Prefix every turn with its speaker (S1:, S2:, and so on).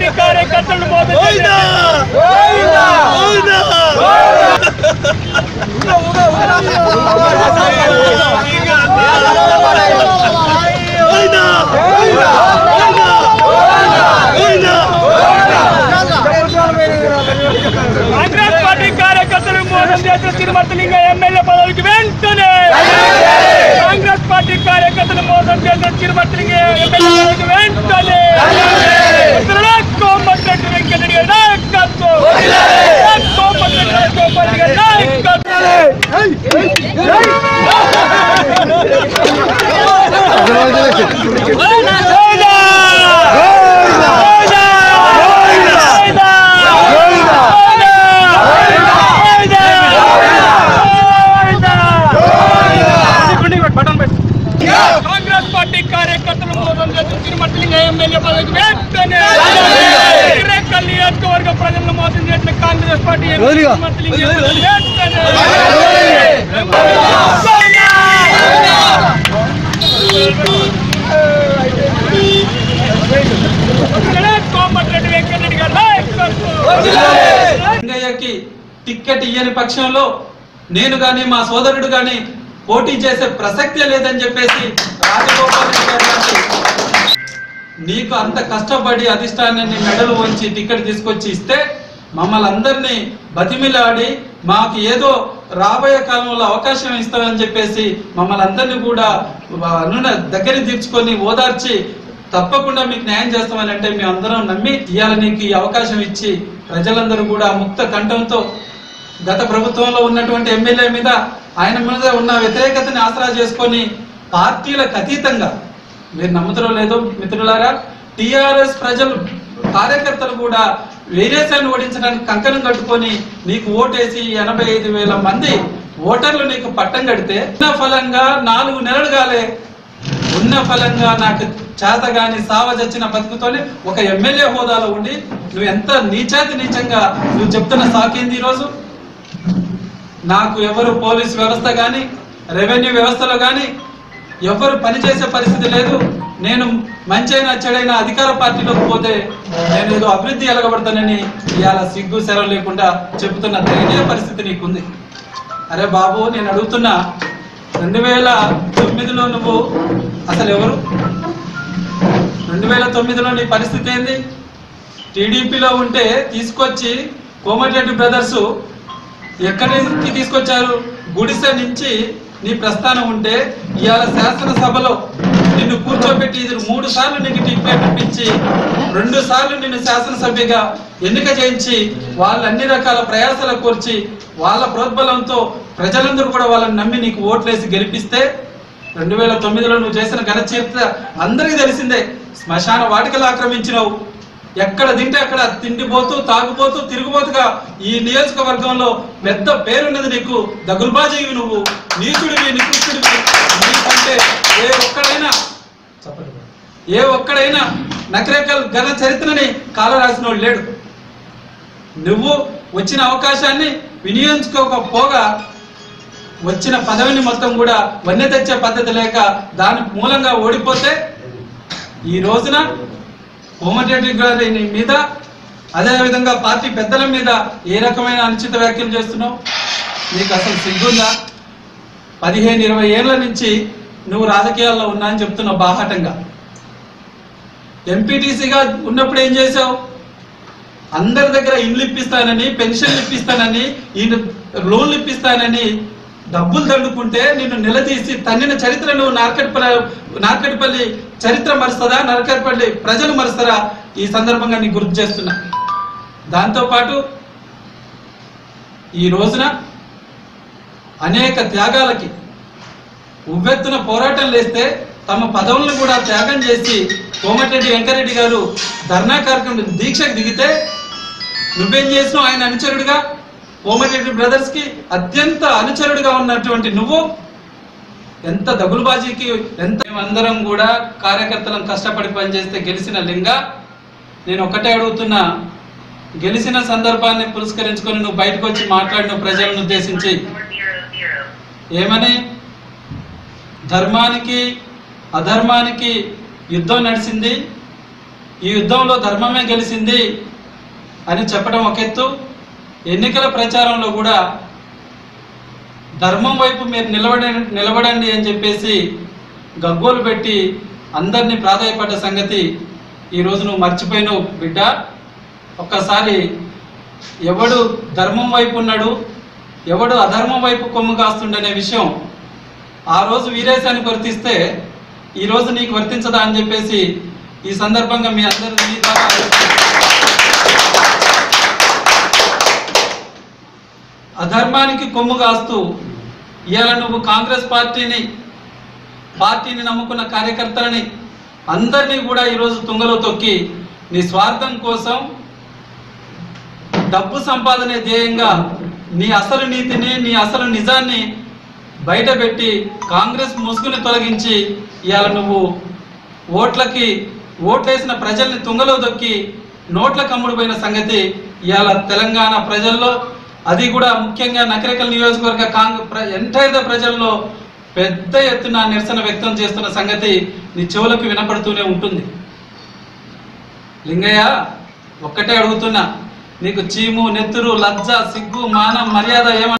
S1: Party కార్యకర్తలను Congress party కార్యకర్తలు మోసం చేసిన తిరుమతిలింగ ఎమ్మెల్యే పదవికి వెంటనే కాంగ్రెస్ పార్టీ కార్యకర్తలు మోసం చేసిన తిరుమతిలింగ ఎమ్మెల్యే పదవికి వెంటనే Ecco, కాంగ్రెస్ పార్టీ కార్యకర్తలు మోసం చేసిన తిరుమతిలింగ ఎమ్మెల్యే పదవికి వెంటనే నియోజకవర్గ ప్రజలను మోసం చేసిన కాంగ్రెస్ పార్టీ ఎమ్మెల్యే తిరుమతిలింగ కోమటిరెడ్డి వెంకటరెడ్డి గారి
S2: టిక్కెట్ ఇయ్యని పక్షంలో నేను గాని మా సోదరుడు గాని పోటీ చేసే ప్రసక్తే లేదని చెప్పేసి రాజగోపాల్ నీకు అంత కష్టపడి అధిష్టానాన్ని మెడలు వంచి టికెట్ తీసుకొచ్చి ఇస్తే మమ్మల్ని అందరినీ బతిమిలాడి మాకు ఏదో రాబోయే కాలంలో అవకాశం ఇస్తామని చెప్పేసి మమ్మల్ని అందరినీ కూడా దగ్గర తీర్చుకొని ఓదార్చి తప్పకుండా మీకు న్యాయం చేస్తామని అంటే మేము అందరం నమ్మి ఇవాళ నీకు ఈ అవకాశం ఇచ్చి ప్రజలందరూ కూడా ముక్త కంఠంతో గత ప్రభుత్వంలో ఉన్నటువంటి ఎమ్మెల్యే మీద ఆయన మీద ఉన్న వ్యతిరేకతని ఆసరా చేసుకొని పార్టీలకు అతీతంగా. మీరు నమ్ముతారో లేదో మిత్రులారా టీఆర్ఎస్ ప్రజలు కార్యకర్తలు కూడా వేరేసాన్ని ఓడించడానికి కంకణం కట్టుకొని నీకు ఓటేసి ఎనభై ఐదు వేల మంది ఓటర్లు నీకు పట్టం కడితే ఉన్న ఫలంగా నాలుగు నెలలు కాలే. ఉన్న ఫలంగా నాకు చేతగాని సావజచ్చిన బతుకుతోనే ఒక ఎమ్మెల్యే హోదాలో ఉండి నువ్వు ఎంత నీచాతి నీచంగా నువ్వు చెప్తున్న సాకేంది ఈరోజు? నాకు ఎవరు పోలీస్ వ్యవస్థ కానీ రెవెన్యూ వ్యవస్థలో కానీ ఎవరు పనిచేసే పరిస్థితి లేదు. నేను మంచైనా చెడైనా అధికార పార్టీలోకి పోతే నేను ఏదో అభివృద్ధి ఎలగబడతానని ఇవాళ సిగ్గు సెలవు లేకుండా చెబుతున్న దయనీయ పరిస్థితి నీకుంది. అరే బాబు నేను అడుగుతున్నా రెండు వేల తొమ్మిదిలో నువ్వు అసలు ఎవరు? రెండు వేల తొమ్మిదిలో నీ పరిస్థితి ఏంది? టీడీపీలో ఉంటే తీసుకొచ్చి కోమటిరెడ్డి ఎక్కడి నుంచి తీసుకొచ్చారు? గుడిసె నుంచి నీ ప్రస్థానం ఉంటే ఇవాళ శాసనసభలో నిన్ను కూర్చోబెట్టి ఇది మూడు సార్లు నీకు టికెట్ ఇప్పించి రెండు సార్లు నిన్ను శాసనసభ్యగా ఎన్నిక చేయించి వాళ్ళ అన్ని రకాల ప్రయాసాలు కోర్చి వాళ్ళ ప్రోద్బలంతో ప్రజలందరూ కూడా వాళ్ళని నమ్మి నీకు ఓట్లేసి గెలిపిస్తే రెండు వేల తొమ్మిదిలో నువ్వు చేసిన ఘనచరిత్ర అందరికీ తెలిసిందే. శ్మశాన వాటికలు ఆక్రమించినావు. ఎక్కడ తింటే అక్కడ తిండిపోతూ తాగుపోతూ తిరుగుబోతుగా ఈ నియోజకవర్గంలో పెద్ద పేరున్నది నీకు దగుల్బాజీవి నువ్వు నీచుడివి నికృష్టుడివి. నీకంటే ఏ ఒక్కడైనా చెప్పండి. ఏ ఒక్కడైనా నకరేకల్ ఘన చరిత్రని కాలరాసినోడు లేడు. నువ్వు వచ్చిన అవకాశాన్ని వినియోగించుకోకపోగా వచ్చిన పదవిని మొత్తం కూడా వన్నె తెచ్చే పద్ధతి లేక దాని మూలంగా ఓడిపోతే ఈ రోజున కోమటిరెడ్డి గారి మీద అదేవిధంగా పార్టీ పెద్దల మీద ఏ రకమైన అనుచిత వ్యాఖ్యలు చేస్తున్నావు? నీకు అసలు సిగ్గుందా? పదిహేను ఇరవై ఏళ్ళ నుంచి నువ్వు రాజకీయాల్లో ఉన్నా అని చెప్తున్నావు బాహాటంగా. ఎంపీటీసీగా ఉన్నప్పుడు ఏం చేశావు? అందరి దగ్గర ఇండ్లు ఇప్పిస్తానని పెన్షన్లు ఇప్పిస్తానని ఈయన లోన్లు ఇప్పిస్తానని డబ్బులు దండుకుంటే నిన్ను నిలదీసి తన్నిన చరిత్ర నువ్వు నార్కెట్పల్లి నార్కెట్పల్లి చరిత్ర మరుస్తుందా? నార్కెట్పల్లి ప్రజలు మరుస్తారా? ఈ సందర్భంగా నీకు గుర్తు చేస్తున్నా. దాంతోపాటు ఈ రోజున అనేక త్యాగాలకి ఉవ్వెత్తున పోరాటం లేస్తే తమ పదవులను కూడా త్యాగం చేసి కోమటిరెడ్డి వెంకరెడ్డి గారు ధర్నా కార్యక్రమం దీక్షకు దిగితే నువ్వేం చేసినావు? ఆయన అనుచరుడిగా కోమటిరెడ్డి బ్రదర్స్కి అత్యంత అనుచరుడిగా ఉన్నటువంటి నువ్వు ఎంత దగులుబాజీకి ఎంత అందరం కూడా కార్యకర్తలను కష్టపడి పనిచేస్తే గెలిచిన లింగ నేను ఒకటే అడుగుతున్నా గెలిచిన సందర్భాన్ని పురస్కరించుకొని నువ్వు బయటకు వచ్చి మాట్లాడిన ప్రజలను ఉద్దేశించి. ఏమని? ధర్మానికి అధర్మానికి యుద్ధం నడిచింది ఈ యుద్ధంలో ధర్మమే గెలిచింది అని చెప్పడం ఒక ఎత్తు. ఎన్నికల ప్రచారంలో కూడా ధర్మం వైపు మీరు నిలబడండి నిలబడండి అని చెప్పేసి గగ్గోలు పెట్టి అందరినీ ప్రాధాయపడ్డ సంగతి ఈరోజు నువ్వు మర్చిపోయినావు బిడ్డ. ఒక్కసారి ఎవడు ధర్మం వైపు ఉన్నాడు ఎవడు అధర్మం వైపు కొమ్ము కాస్తుండనే విషయం ఆ రోజు వీరేశానికి వర్తిస్తే ఈరోజు నీకు వర్తించదా అని చెప్పేసి ఈ సందర్భంగా మీ అందరి ధర్మానికి కొమ్ము కాస్తూ ఇవాళ నువ్వు కాంగ్రెస్ పార్టీని పార్టీని నమ్ముకున్న కార్యకర్తలని అందరినీ కూడా ఈరోజు తుంగలో తొక్కి నీ స్వార్థం కోసం డబ్బు సంపాదనే ధ్యేయంగా నీ అసలు నీతిని నీ అసలు నిజాన్ని బయటపెట్టి కాంగ్రెస్ ముసుగుని తొలగించి ఇవాళ నువ్వు ఓట్లకి ఓట్లేసిన ప్రజల్ని తుంగలో దొక్కి నోట్ల కమ్ముడిపోయిన సంగతి ఇవాళ తెలంగాణ ప్రజల్లో అది కూడా ముఖ్యంగా నకరికల్ నియోజకవర్గ కాంగ్రెస్ ఎంటైర్ ద ప్రజల్లో పెద్ద ఎత్తున నిరసన వ్యక్తం చేస్తున్న సంగతి నీ చెవులకు వినపడుతూనే ఉంటుంది. లింగయ్య ఒక్కటే అడుగుతున్నా నీకు చీము నెత్తురు లజ్జ సిగ్గు మానం మర్యాద ఏమన్నా